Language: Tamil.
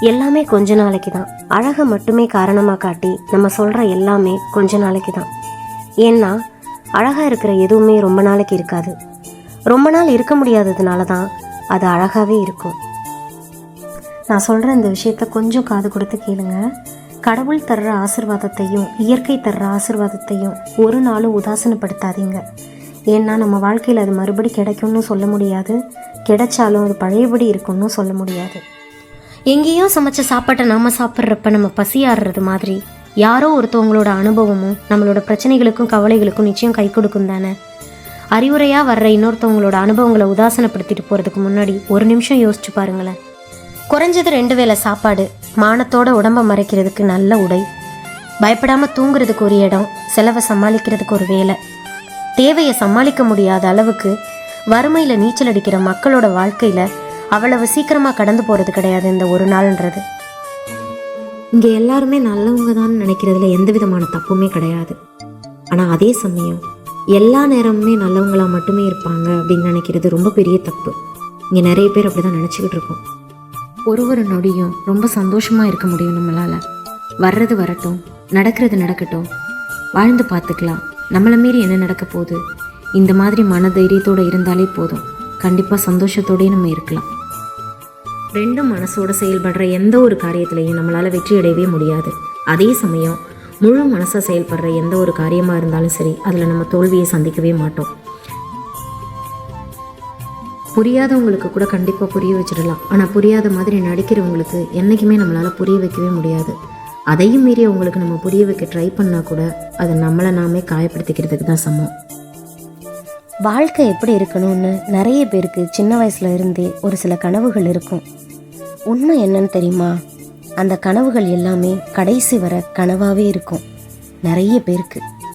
எல்லாமே கொஞ்ச நாளைக்கு தான் அழகை மட்டுமே காரணமாக காட்டி நம்ம சொல்கிற எல்லாமே கொஞ்ச நாளைக்கு தான் ஏன்னா அழகாக இருக்கிற எதுவுமே ரொம்ப நாளைக்கு இருக்காது. ரொம்ப நாள் இருக்க முடியாததுனால தான் அது அழகாகவே இருக்கும். நான் சொல்கிற இந்த விஷயத்த கொஞ்சம் காது கொடுத்து கேளுங்க. கடவுள் தர்ற ஆசிர்வாதத்தையும் இயற்கை தர்ற ஆசிர்வாதத்தையும் ஒரு நாளும் உதாசனப்படுத்தாதீங்க. ஏன்னா நம்ம வாழ்க்கையில் அது மறுபடி கிடைக்கும்னு சொல்ல முடியாது. கிடைச்சாலும் அது பழையபடி இருக்கும்னு சொல்ல முடியாது. எங்கேயோ சமைச்ச சாப்பாட்டை நாம சாப்பிட்றப்ப நம்ம பசியாடுறது மாதிரி. யாரோ ஒருத்தவங்களோட அனுபவமும் நம்மளோட பிரச்சனைகளுக்கும் கவலைகளுக்கும் நிச்சயம் கை கொடுக்கும் தானே. அறிவுரையாக வர்ற இன்னொருத்தவங்களோட அனுபவங்களை உதாசனப்படுத்திட்டு போகிறதுக்கு முன்னாடி ஒரு நிமிஷம் யோசிச்சு பாருங்களேன். குறைஞ்சது ரெண்டு வேளை சாப்பாடு மானத்தோட உடம்ப மறைக்கிறதுக்கு நல்ல உடை. பயப்படாம தூங்குறதுக்கு ஒரு இடம் செலவை சமாளிக்கிறதுக்கு ஒரு வேலை. தேவையை சமாளிக்க முடியாத அளவுக்கு வறுமையில் நீச்சல் அடிக்கிற மக்களோட வாழ்க்கையில் அவ்வளவு சீக்கிரமாக கடந்து போகிறது கிடையாது இந்த ஒரு நாள்ன்றது. இங்கே எல்லாருமே நல்லவங்க தான் நினைக்கிறதுல எந்த விதமான தப்புமே கிடையாது. ஆனால் அதே சமயம் எல்லா நேரமுமே நல்லவங்களா மட்டுமே இருப்பாங்க அப்படின்னு நினைக்கிறது ரொம்ப பெரிய தப்பு. இங்கே நிறைய பேர் அப்படி தான் நினச்சிக்கிட்டு இருக்கோம். ஒரு ஒரு நொடியும் ரொம்ப சந்தோஷமாக இருக்க முடியும் நம்மளால். வர்றது வரட்டும் நடக்கிறது நடக்கட்டும். வாழ்ந்து பார்த்துக்கலாம். நம்மளை மீறி என்ன நடக்க போகுது? இந்த மாதிரி மன தைரியத்தோடு இருந்தாலே போதும். கண்டிப்பாக சந்தோஷத்தோடயே நம்ம இருக்கலாம். ரெண்டு மனசோட செயல்படுற எந்த ஒரு காரியத்திலையும் நம்மளால் வெற்றி அடையவே முடியாது. அதே சமயம் முழு மனசாக செயல்படுற எந்த ஒரு காரியமாக இருந்தாலும் சரி அதில் நம்ம தோல்வியை சந்திக்கவே மாட்டோம். புரியாதவங்களுக்கு கூட கண்டிப்பாக புரிய வச்சிடலாம். ஆனால் புரியாத மாதிரி நடிக்கிறவங்களுக்கு என்றைக்குமே நம்மளால் புரிய வைக்கவே முடியாது. அதையும் மீறி அவங்களுக்கு நம்ம புரிய வைக்க ட்ரை பண்ணால் கூட அது நம்மளை நாமே காயப்படுத்திக்கிறதுக்கு தான் சமம். வாழ்க்கை எப்படி இருக்கணும்னு நிறைய பேருக்கு சின்ன வயசுல இருந்தே ஒரு சில கனவுகள் இருக்கும். உண்மை என்னன்னு தெரியுமா? அந்த கனவுகள் எல்லாமே கடைசி வர கனவாகவே இருக்கும். நிறைய பேருக்கு.